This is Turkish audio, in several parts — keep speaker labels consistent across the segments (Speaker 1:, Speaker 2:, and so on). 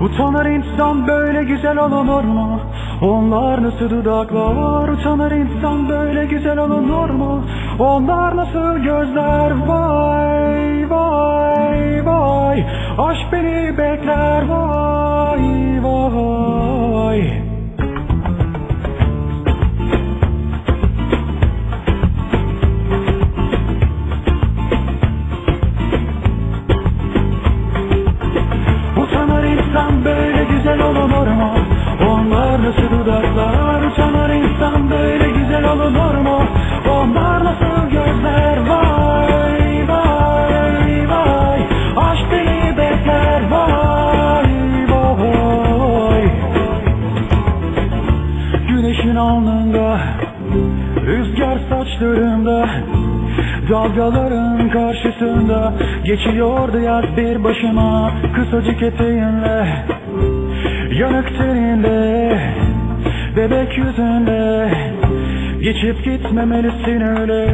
Speaker 1: Utanır insan böyle güzel olunur mu? Onlar nasıl dudaklar? Utanır insan böyle güzel olunur mu? Onlar nasıl gözler? Vay vay vay. Aşk beni bekler. Vay vay Güneşin alnında Rüzgar saçlarında Dalgaların karşısında Geçiyordu yaz bir başıma Kısacık eteğinle Yanık teninde Bebek yüzünde Geçip gitmemelisin öyle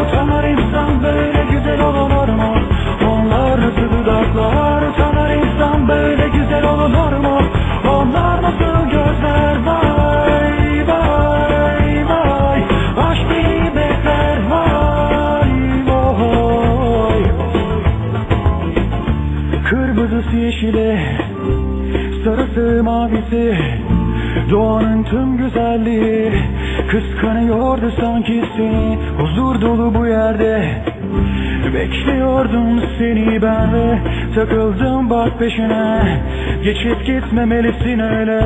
Speaker 1: Utanır insan böyle güzel olunur mu? Onlar dudaklar Kırmızısı yeşili Sarısı mavisi. Doğanın tüm güzelliği Kıskanıyordu sanki seni. Huzur dolu bu yerde Bekliyordum seni ben ve Takıldım bak peşine. Geçip gitmemelisin öyle